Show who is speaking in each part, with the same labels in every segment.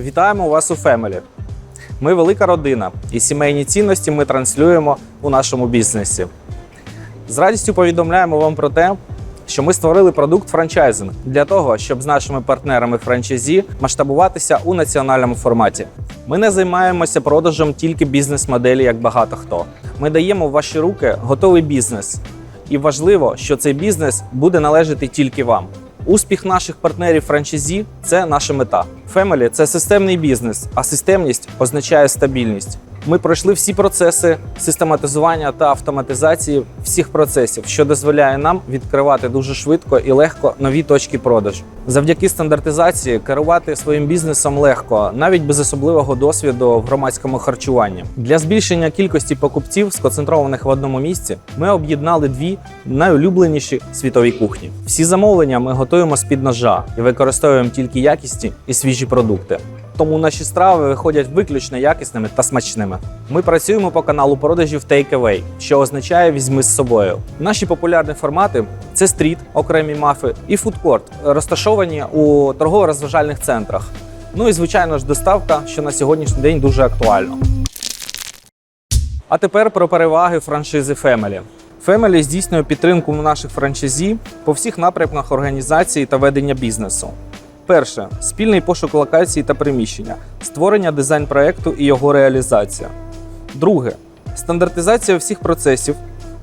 Speaker 1: Вітаємо вас у Фемелі. Ми велика родина, і сімейні цінності ми транслюємо у нашому бізнесі. З радістю повідомляємо вам про те, що ми створили продукт франчайзинг для того, щоб з нашими партнерами франчайзі масштабуватися у національному форматі. Ми не займаємося продажем тільки бізнес-моделі, як багато хто. Ми даємо в ваші руки готовий бізнес. І важливо, що цей бізнес буде належати тільки вам. Успіх наших партнерів франчайзі – це наша мета. Family – це системний бізнес, а системність означає стабільність. Ми пройшли всі процеси систематизування та автоматизації всіх процесів, що дозволяє нам відкривати дуже швидко і легко нові точки продажу. Завдяки стандартизації керувати своїм бізнесом легко, навіть без особливого досвіду в громадському харчуванні. Для збільшення кількості покупців, сконцентрованих в одному місці, ми об'єднали дві найулюбленіші світові кухні. Всі замовлення ми готуємо з під ножа і використовуємо тільки якісні і свіжі продукти. Тому наші страви виходять виключно якісними та смачними. Ми працюємо по каналу продажів Takeaway, що означає візьми з собою. Наші популярні формати це стріт, окремі мафи і фудкорт, розташовані у торгово-розважальних центрах. Ну і звичайно ж доставка, що на сьогоднішній день дуже актуально. А тепер про переваги франшизи Family. Family здійснює підтримку наших франчайзі по всіх напрямках організації та ведення бізнесу. Перше спільний пошук локації та приміщення, створення дизайн-проекту і його реалізація. Друге стандартизація всіх процесів.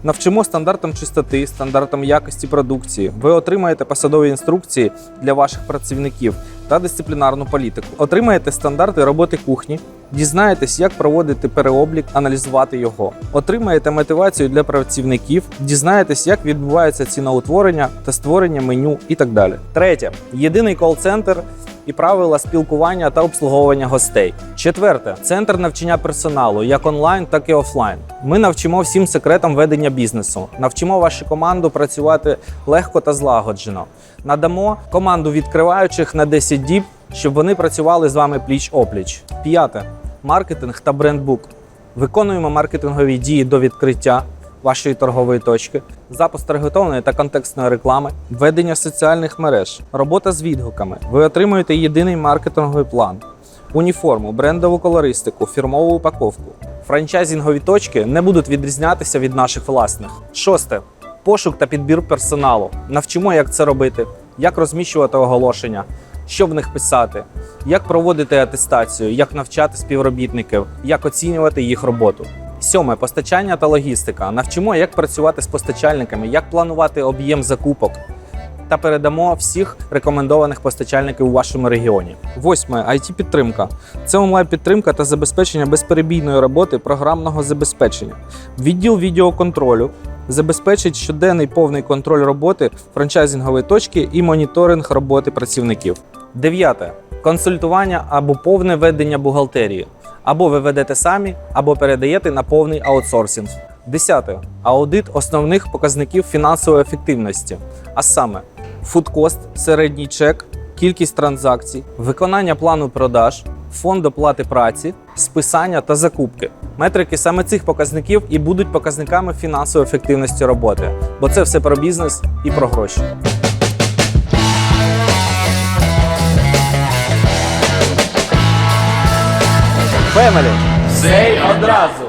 Speaker 1: Навчимо стандартам чистоти, стандартам якості продукції. Ви отримаєте посадові інструкції для ваших працівників та дисциплінарну політику. Отримаєте стандарти роботи кухні, дізнаєтесь, як проводити переоблік, аналізувати його. Отримаєте мотивацію для працівників, дізнаєтесь, як відбувається ціноутворення та створення меню і так далі. Третє єдиний кол-центр і правила спілкування та обслуговування гостей. Четверте центр навчання персоналу як онлайн, так і офлайн. Ми навчимо всім секретам ведення бізнесу, навчимо вашу команду працювати легко та злагоджено. Надамо команду відкриваючих на 10 діб, щоб вони працювали з вами пліч опліч. П'яте маркетинг та брендбук. Виконуємо маркетингові дії до відкриття вашої торгової точки, запуск таргетованої та контекстної реклами, ведення соціальних мереж, робота з відгуками. Ви отримуєте єдиний маркетинговий план, уніформу, брендову колористику, фірмову упаковку. Франчайзінгові точки не будуть відрізнятися від наших власних. Шосте пошук та підбір персоналу. Навчимо, як це робити, як розміщувати оголошення, що в них писати, як проводити атестацію, як навчати співробітників, як оцінювати їх роботу. Сьоме постачання та логістика. Навчимо, як працювати з постачальниками, як планувати об'єм закупок. Та передамо всіх рекомендованих постачальників у вашому регіоні. Восьме it підтримка це онлайн-підтримка та забезпечення безперебійної роботи програмного забезпечення. Відділ відеоконтролю забезпечить щоденний повний контроль роботи франчайзингової точки і моніторинг роботи працівників. Дев'яте консультування або повне ведення бухгалтерії. Або ви ведете самі, або передаєте на повний аутсорсинг. Десяте аудит основних показників фінансової ефективності, а саме фудкост, середній чек, кількість транзакцій, виконання плану продаж, фонд оплати праці, списання та закупки. Метрики саме цих показників і будуть показниками фінансової ефективності роботи, бо це все про бізнес і про гроші. Фемелі!
Speaker 2: Все й одразу.